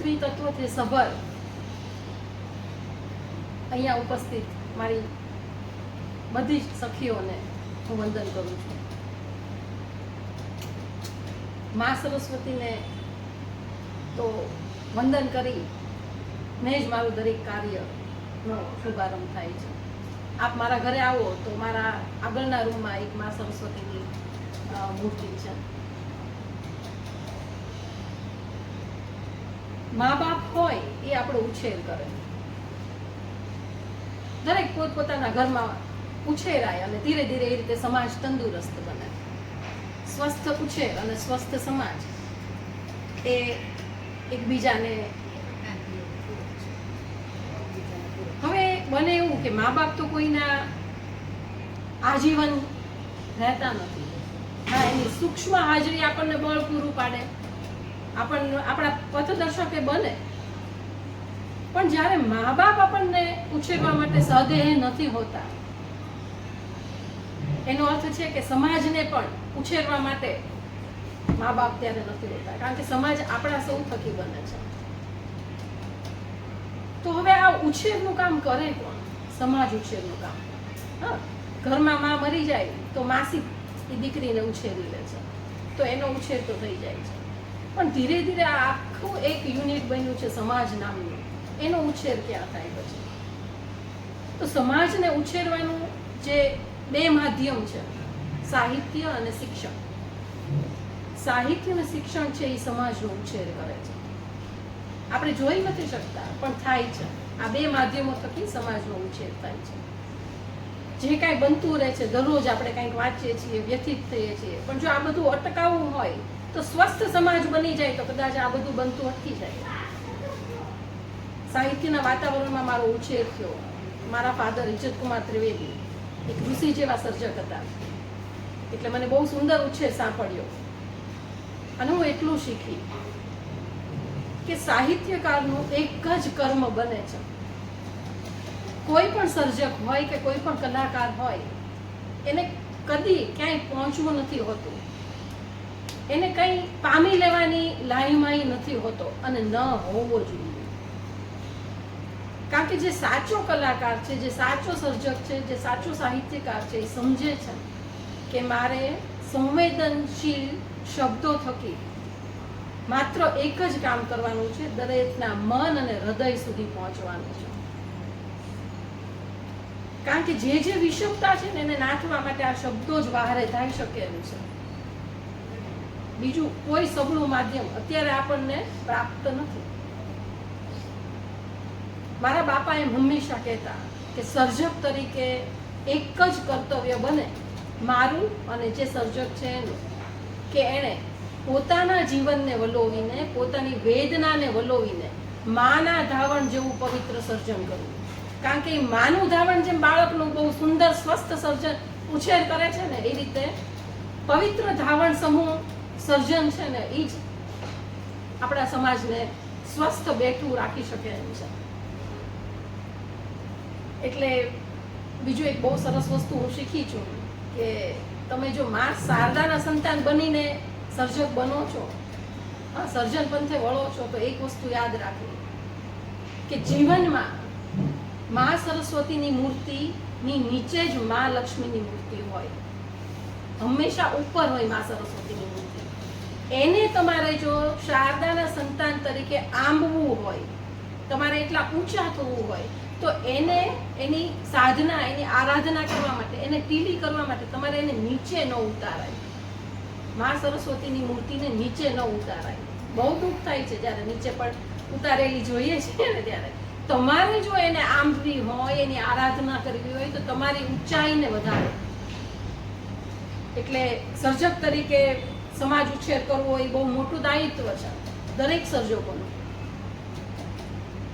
સ્ત્રી તત્વથી સભર. અહીંયા ઉપસ્થિત મારી બધી જ સખીઓને હું વંદન કરું છું. મા સરસ્વતીને તો વંદન કરી ને જ મારું દરેક કાર્યનો શુભારંભ થાય છે. આપ મારા ઘરે આવો તો મારા આગળના રૂમમાં એક મા સરસ્વતીની મૂર્તિ છે. મા બાપ હોય એ આપણો ઉછેર કરે. દરેક પોતપોતાના ઘરમાં ઉછેરાય અને ધીરે ધીરે એ રીતે સમાજ તંદુરસ્ત બને. સ્વસ્થ ઉછેર અને સ્વસ્થ સમાજ એ એકબીજાને હવે બને એવું કે મા બાપ તો કોઈના આજીવન રહેતા નથી. હા, એની સૂક્ષ્મ હાજરી આપણને બળ પૂરું પાડે. આપણને આપણા પથદર્શકે બને. પણ જ્યારે મા બાપ આપણને ઉછેરવા માટે સદેહ નથી હોતા, એનો અર્થ છે કે સમાજને પણ ઉછેરવા માટે મા બાપ ત્યારે નથી હોતા, કારણ કે સમાજ આપણા સૌ થકી બને છે. તો હવે આ ઉછેરનું કામ કરે કોણ? સમાજ ઉછેરનું કામ. હા, ઘરમાં માં મરી જાય તો માસી એ દીકરીને ઉછેરી લે છે. તો એનો ઉછેર તો થઈ જાય છે. પણ ધીરે ધીરે આખું એક યુનિટ બન્યું છે સમાજ નામનું. એનો ઉછેર ક્યાં થાય પછી? તો સમાજને ઉછેરવાનું જે બે માધ્યમ છે, સાહિત્ય અને શિક્ષણ. સાહિત્ય અને શિક્ષણ છે એ સમાજનો ઉછેર કરે છે. આપણે જોઈ નથી શકતા, પણ થાય છે. આ બે માધ્યમો થકી સમાજનો ઉછેર થાય છે. જે કાંઈ બનતું રહે છે, દરરોજ આપણે કંઈક વાંચીએ છીએ, વ્યથિત થઈએ છીએ. પણ જો આ બધું અટકાવવું હોય તો સ્વસ્થ સમાજ બની જાય તો કદાચ આ બધું બનતું અટકી જાય. સાહિત્યના વાતાવરણમાં મારો ઉછેર થયો. મારા ફાધર ઇજ્જતકુમાર ત્રિવેદી એક ઋષિ જેવા સર્જક હતા. એટલે મને બહુ સુંદર ઉછેર સાંભળ્યો અને હું એટલું શીખી કે સાહિત્યકારનું એક જ કર્મ બને છે. કોઈ પણ સર્જક હોય કે કોઈ પણ કલાકાર હોય, એને કદી ક્યાંય પહોંચવું નથી હોતું. એને કંઈ પામી લેવાની લાહીમાઈ નથી હોતો અને ન હોવો જોઈએ. કારણ કે જે સાચો કલાકાર છે, જે સાચો સર્જક છે, જે સાચો સાહિત્યકાર છે, એ સમજે છે કે મારે સંવેદનશીલ શબ્દો થકી માત્ર એક જ કામ કરવાનું છે, દરેકના મન અને હૃદય સુધી પહોંચવાનું છે. કારણ કે જે જે વિષમતા છે ને, એને નાથવા માટે આ શબ્દો જ બહારે થઈ શકે એમ છે. બીજું કોઈ સગળું માધ્યમ અત્યારે આપણને પ્રાપ્ત નથી. મારા બાપા એમ હંમેશા કહેતા કે સર્જક તરીકે એક જ કર્તવ્ય બને મારું અને જે સર્જક છે એનું, કે એણે પોતાના જીવનને વલોવીને, પોતાની વેદનાને વલોવીને માના ધાવણ જેવું પવિત્ર સર્જન કરવું. કારણ કે માનું ધાવણ જેમ બાળકનું બહુ સુંદર સ્વસ્થ સર્જન ઉછેર કરે છે ને, એ રીતે પવિત્ર ધાવણ સમૂહ સર્જન છે ને એ જ આપણા સમાજને સ્વસ્થ બેઠું રાખી શકે એમ છે. એટલે બીજું એક બહુ સરસ વસ્તુ હું શીખી છું કે તમે જો મા શારદાના સંતાન બનીને સર્જક બનો છો હા સર્જન પંથે વળો છો, તો એક વસ્તુ યાદ રાખવી કે જીવનમાં મા સરસ્વતીની મૂર્તિની નીચે જ મા લક્ષ્મીની મૂર્તિ હોય. હંમેશા ઉપર હોય મા સરસ્વતીની મૂર્તિ. એને તમારે જો શારદાના સંતાન તરીકે આંબવું હોય, તમારે એટલા ઊંચા થવું હોય, તો એને એની સાધના, એની આરાધના કરવા માટે, એને ટીલી કરવા માટે તમારે એને નીચે ન ઉતારાય. મા સરસ્વતીની મૂર્તિને નીચે ન ઉતારાય. બહુ દુઃખ થાય છે જ્યારે નીચે પણ ઉતારેલી જોઈએ છીએ ને ત્યારે. તમારે જો એને આંબવી હોય, એની આરાધના કરવી હોય, તો તમારી ઊંચાઈને વધારે. એટલે સર્જક તરીકે સમાજ ઉછેર કરવો એ બહુ મોટું દાયિત્વ છે, દરેક સર્જકોનું.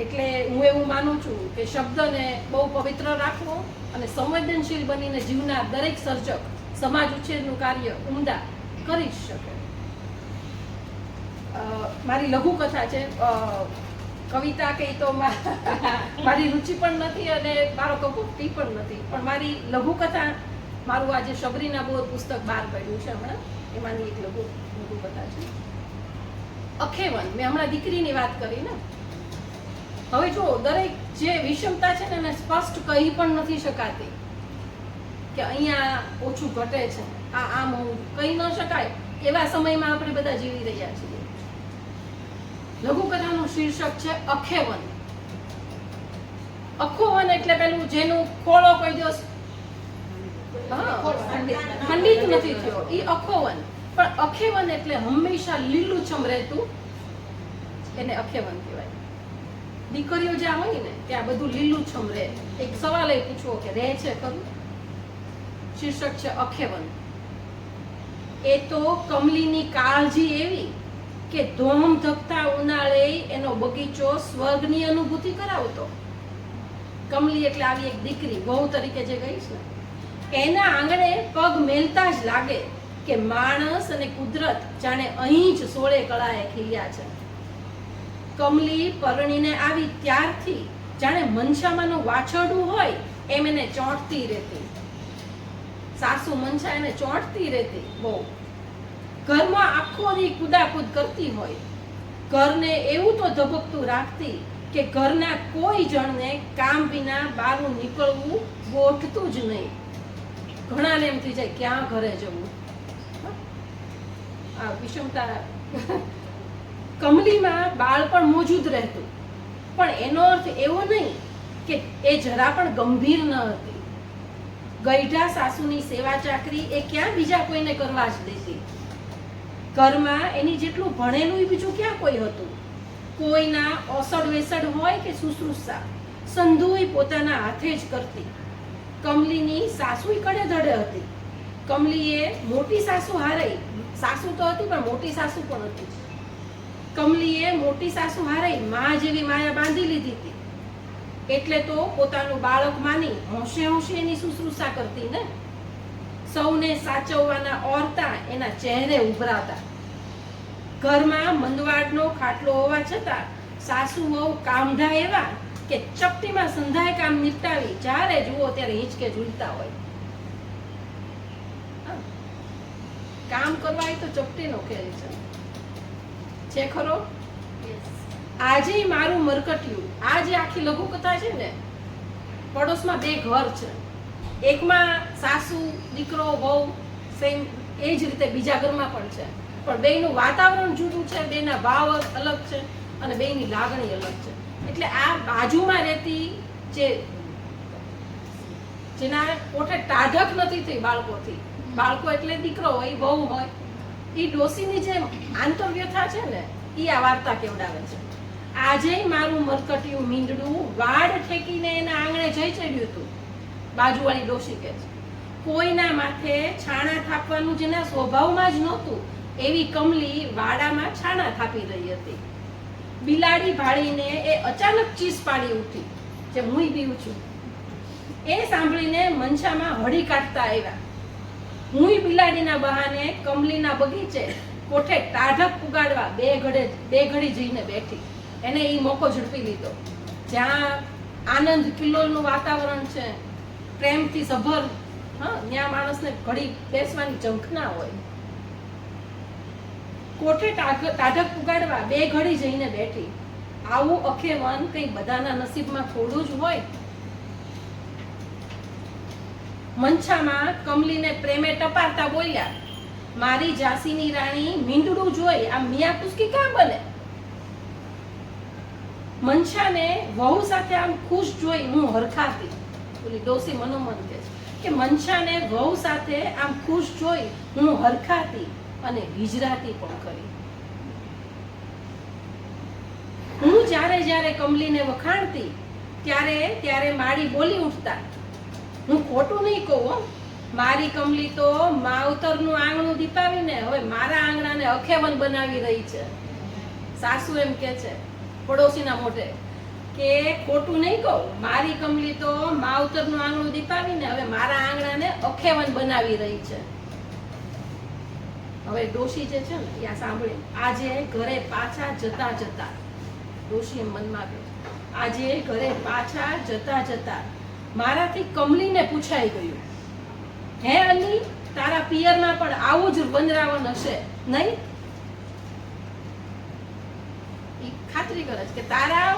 એટલે હું એવું માનું છું કે શબ્દને બહુ પવિત્ર રાખવો અને સંવેદનશીલ બનીને જીવનાર દરેક સર્જક સમાજ ઉછેરનું કાર્ય ઉમદા કરી શકે. મારી મારી લઘુકથા છે કવિતા કે તો મારી રુચિ પણ નથી અને મારો કપૂટી પણ નથી, પણ મારી લઘુકથા મારું આજે શબરીના બોધ પુસ્તક બહાર પડ્યું છે હમણાં. એમાંની એક લઘુ લઘુકથા છે. અખેવન, મેં હમણાં દીકરીની વાત કરી ને. હવે જો દરેક જે વિષમતા છે ને એને સ્પષ્ટ કહી પણ નથી શકાતી કે અહીંયા ઓછું ઘટે છે. આ આમ હોવું કહી ન શકાય. એવા સમયમાં આપણે બધા જીવી રહ્યા છીએ. લઘુકથાનું શીર્ષક છે અખેવન. અખોવન એટલે પેલું જેનું ખોળો કોઈ દિવસ ખંડિત નથી થયો. એ અખોવન. પણ અખેવન એટલે હંમેશા લીલુંછમ રહેતું એને અખેવન કહેવાય. દીકરીઓ જ્યાં હોય ને, ત્યાં બધું લીલુંછમ રહે. એક સવાલ એ પૂછવો કે રહે છે ખરું? શીર્ષક છે અખેવન. એ તો કમલીની કાળજી એવી કે ધોમ ધકતા ઉનાળે એનો બગીચો સ્વર્ગની અનુભૂતિ કરાવતો. કમલી એટલે આવી એક દીકરી બહુ તરીકે જે ગઈ છે એના આંગણે પગ મેલતા જ લાગે કે માણસ અને કુદરત જાણે અહીં જ સોળે કળાએ ખીલ્યા છે. કમલી, પરણીને આવી ત્યારથી જાણે મનસામાનું વાછરડું હોય એમ એને ચોંટતી રહેતી. સાસુ મનસા એને ચોંટતી રહેતી, બહુ. ઘરમાં આખો દી કુદાકુદ કરતી હોય. ઘરને એવું તો ધબકતું રાખતી કે ઘરના કોઈ જણને કામ વિના બહારનું નીકળવું ગોઠતું જ નહીં. ઘણાને એમ થઈ જાય, ક્યાં ઘરે જવું? આ વિષમતા કમલીમાં બાળપણ મોજૂદ રહેતું. પણ એનો અર્થ એવો નહીં કે એ જરા પણ ગંભીર ન હતી. ગઈઢા સાસુની સેવા ચાકરી એ ક્યાં બીજા કોઈને કરવા જ દેતી. ઘરમાં એની જેટલું ભણેલું બીજું ક્યાં કોઈ હતું? કોઈના ઓસડ વેસડ હોય કે સુશ્રુષા સંધુય પોતાના હાથે જ કરતી. કમલીની સાસુ કડે ધડે હતી. કમલીએ મોટી સાસુ હારાઈ. સાસુ તો હતી, પણ મોટી સાસુ પણ હતી. કમલીએ મોટી સાસુ હારાઈ, મા જેવી માયા બાંધી લીધી હતી. એટલે તો પોતાનું બાળક માની હોંશે હોંશે એની શુશ્રૂષા કરતી ને. સૌને સાચવવાના ઓરતા એના ચહેરે ઉભરાતા. ઘરમાં મંદવાડનો ખાટલો હોવા છતાં સાસુ વહુ કામઢા એવા કે ચપટીમાં સંધાય કામ નિપટાવી જ્યારે જુઓ ત્યારે હિંચકે ઝૂલતા હોય. કામ કરવા તો ચપટીનો ખેલ છે. છે ખરો? આજે મારું મરકટિયું. આ જે આખી લઘુકથા છે ને પડોશમાં બે ઘર છે. એકમાં સાસુ દીકરો વહુ સેમ એ જ રીતે બીજા ઘરમાં પણ છે. પણ બેયનું વાતાવરણ જુદું છે બેના ભાવ અલગ છે અને બેયની લાગણી અલગ છે. એટલે આ બાજુમાં રહેતી જે જેના પોતે ટાઢક નથી થઈ બાળકોથી. બાળકો એટલે દીકરો હોય બહુ હોય એ ડોસીની જે આંતરવ્યથા છે ને એ આ વાર્તા કેવડાવે છે. આજે મારું મરકટિયું મીંડડું વાડ ઠેકીને એના આંગણે જઈ ચડ્યું હતું. બાજુવાળી ડોશી કે છે કોઈના માથે છાણા થાપવાનું જેના સ્વભાવમાં જ નહોતું એવી કમલી વાડામાં છાણા થાપી રહી હતી. બિલાડી ભાળીને એ અચાનક ચીસ પાડી ઉઠી, જે હું પીવું છું એ સાંભળીને મનસામાં હળી કાઢતા આવ્યા. હું બિલાડીના બહાને કમલીના બગીચે કોઠે ટાઢક પુગાડવા બે ઘડે બે ઘડી જઈને બેઠી. એને એ મોકો ઝડપી લીધો. જ્યાં આનંદ કિલ્લોલનું વાતાવરણ છે, પ્રેમથી સભર, હા, ત્યાં માણસને ઘડી બેસવાની ઝંખના હોય. કોઠે ટાઢ- ટાઢક પુગાડવા બે ઘડી જઈને બેઠી. આવું અખેવન કંઈ બધાના નસીબમાં થોડું જ હોય. મંછામાં કમલીને પ્રેમે ટપારતા બોલ્યા, મારી ઝાંસીની રાણી મીંડડું જોઈ આ મિયા કુસકી કાં બને? મનશાને વહુ સાથે આમ ખુશ જોઈ હું હરખાતી. ઓલી ડોસી મનોમન કે મનશાને વહુ સાથે આમ ખુશ જોઈ હું હરખાતી. અને હિજરાતી પણ કરી. હું જ્યારે જ્યારે કમલીને વખાણતી, ત્યારે ત્યારે માળી બોલી ઉઠતા. હું ખોટું નહીં કહું મારી કમલી તો માવતરનું આંગણું દીપાવીને હવે મારા આંગણાને અખેવન બનાવી રહી છે. સાસુ એમ કે છે, પડોશીના મોઢે, કે ખોટું નહીં કહું. મારી કમલી તો માવતરનું આંગણું દીપાવીને હવે મારા આંગણાને અખેવન બનાવી રહી છે. હવે ડોશી જે છે ને, એ સાંભળે. આજે ઘરે પાછા જતા જતા. ડોશી એમ મનમાં કહે આજે ઘરે પાછા જતા જતા મારાથી કમલીને પૂછાઈ ગયું. હે અલી તારા પિયરમાં પણ આવું જ વનરાવન હશે, નહીં? ખાતરી કરે છે કે તારા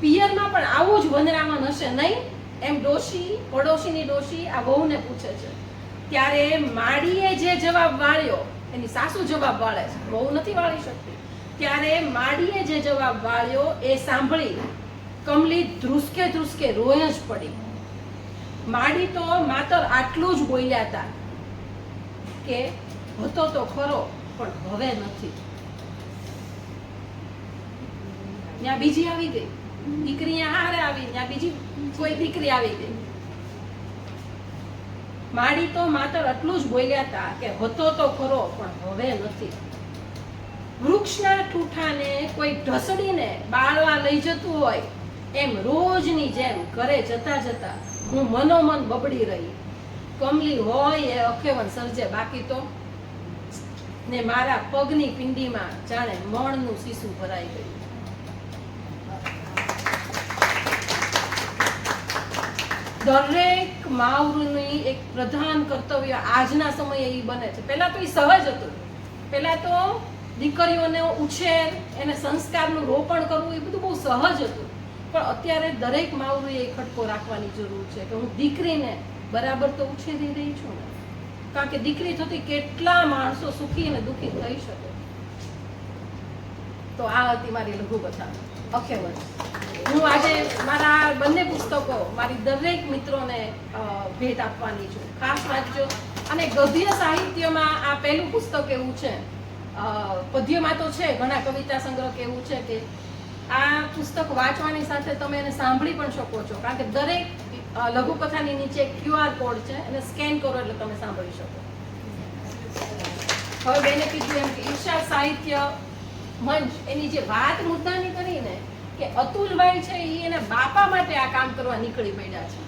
પિયરમાં પણ આવું જ વંદરામણ હશે, નહીં? એમ ડોશી, પડોશીની ડોશી આ વહુને પૂછે છે. ત્યારે માડીએ જે જવાબ વાળ્યો, એની સાસુ જવાબ વાળે છે. બહુ નથી વાળી શકતી. ત્યારે માડીએ જે જવાબ વાળ્યો, એ સાંભળી કમલી ધ્રુસકે ધ્રુસકે રોય જ પડી. માડી તો માત્ર આટલું જ બોલ્યા હતા કે, હતો તો ખરો, પણ હવે નથી. ત્યાં બીજી આવી ગઈ. દીકરી હારે આવી, ત્યાં બીજી કોઈ દીકરી આવી ગઈ. માડી તો માત્ર એટલું જ બોલ્યા હતા કે હતો તો ખરો, પણ હવે નથી. વૃક્ષના ઠૂઠાને કોઈ ઢસડીને બાળવા લઈ જતું હોય, એમ રોજની જેમ ઘરે જતા જતા હું મનોમન બબડી રહી. કમલી હોય એ અખેવન સર્જે બાકી તો? ને મારા પગની પિંડીમાં જાણે મણનું શીશું ભરાઈ ગયું. દરેક માવરની એક પ્રધાન કર્તવ્ય આજના સમયે એ બને છે. પહેલા તો એ સહજ હતું. પહેલા તો દીકરીઓને ઉછેર, એને સંસ્કારનું રોપણ કરવું, એ બધું બહુ સહજ હતું. પણ અત્યારે દરેક માવરુએ ખટકો રાખવાની જરૂર છે કે હું દીકરીને બરાબર તો ઉછેરી રહી છું ને. કારણ કે દીકરી થતી કેટલા માણસો સુખી અને દુઃખી થઈ શકે. તો આ હતી મારી લઘુકથા. અખેવન હું આજે મારા બંને પુસ્તકો મારી દરેક મિત્રોને ભેટ આપવાની છું. ખાસ વાંચજો. અને ગદ્ય સાહિત્યમાં આ પહેલું પુસ્તક એવું છે. પદ્યમાં તો છે, ઘણા કવિતા સંગ્રહ એવું છે કે આ પુસ્તક વાંચવાની સાથે તમે એને સાંભળી પણ શકો છો. કારણ કે દરેક લઘુકથાની નીચે ક્યુઆર કોડ છે, એને સ્કેન કરો એટલે તમે સાંભળી શકો. હવે બેને કીધું એમ કે ઈર્ષા સાહિત્ય મંચ, એની જે વાત મુદ્દાની કરીને કે અતુલભાઈ છે એ એના બાપા માટે આ કામ કરવા નીકળી પડ્યા છે.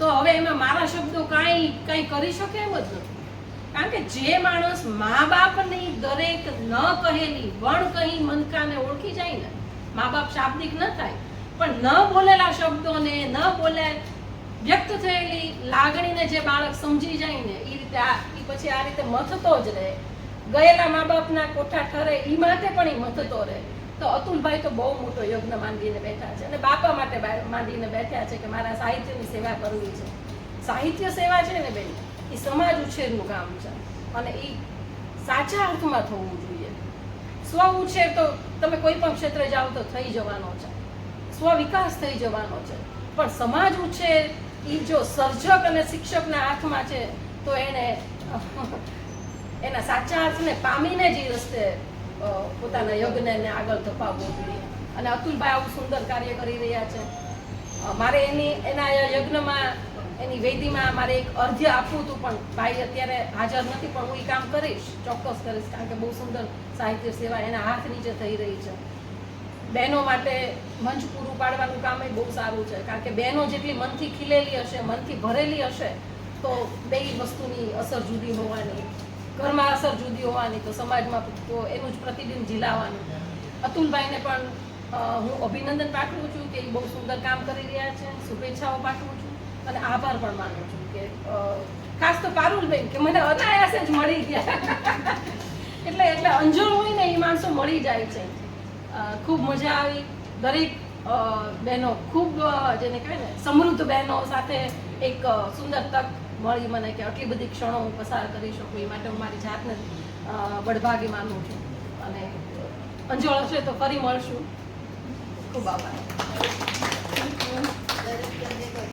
તો હવે એમાં મારા શબ્દો કાંઈ કાંઈ કરી શકે એમ જ નથી. કારણ કે જે માણસ મા બાપની દરેક ન કહેલી, વણ કહી મનકાને ઓળખી જાય ને, મા બાપ શાબ્દિક ન થાય, પણ ન બોલેલા શબ્દોને, ન બોલે વ્યક્ત થયેલી લાગણીને જે બાળક સમજી જાય ને એ રીતે આ પછી આ રીતે મથતો જ રહે. ગયેલા મા બાપના કોઠા ઠરે એ માટે પણ ઈ મથતો રહે. તો અતુલભાઈ તો બહુ મોટો યજ્ઞ માંડીને બેઠા છે અને બાપા માટે માંડીને બેઠા છે કે મારા સાહિત્યની સેવા કરવી છે. સાહિત્ય સેવા છે ને બેન, એ સમાજ ઉછેરનું કામ છે અને એ સાચા અર્થમાં થવું જોઈએ. સ્વ ઉછેર તો તમે કોઈ પણ ક્ષેત્રે જાઓ તો થઈ જવાનો છે. સ્વ વિકાસ થઈ જવાનો છે. પણ સમાજ ઉછેર એ જો સર્જક અને શિક્ષકના હાથમાં છે, તો એને, એના સાચા અર્થને પામીને જ એ રસ્તે પોતાના યજ્ઞને આગળ ધપાવવો જોઈએ. અને અતુલભાઈ આવું સુંદર કાર્ય કરી રહ્યા છે. મારે એની, એના યજ્ઞમાં, એની વેદીમાં મારે એક અર્ધ્ય આપવું હતું, પણ ભાઈ અત્યારે હાજર નથી, પણ હું એ કામ કરીશ, ચોક્કસ કરીશ, કારણ કે બહુ સુંદર સાહિત્ય સેવા એના હાથ નીચે થઈ રહી છે. બહેનો માટે મંચ પૂરું પાડવાનું કામ એ બહુ સારું છે, કારણ કે બહેનો જેટલી મનથી ખીલેલી હશે, મનથી ભરેલી હશે, તો બે વસ્તુની અસર જુદી હોવાની. ઘરમાં અસર જુદી હોવાની, તો સમાજમાં તો એનું જ પ્રતિબિંબ ઝીલાવાનું. અતુલભાઈને પણ હું અભિનંદન પાઠવું છું કે એ બહુ સુંદર કામ કરી રહ્યા છે. શુભેચ્છાઓ પાઠવું છું અને આભાર પણ માનું છું કે ખાસ તો પારુલબેન કે મને અનાયાસે જ મળી ગયા. એટલે એટલે અંજળ હોય ને એ માણસો મળી જાય છે. ખૂબ મજા આવી. દરેક બહેનો ખૂબ જેને કહેવાય ને, સમૃદ્ધ બહેનો સાથે એક સુંદર તક મળી મને કે આટલી બધી ક્ષણો હું પસાર કરી શકું, એ માટે હું મારી જાતને બળભાગી માનું છું. અને અંજોળ હશે તો ફરી મળશું. ખૂબ આભાર.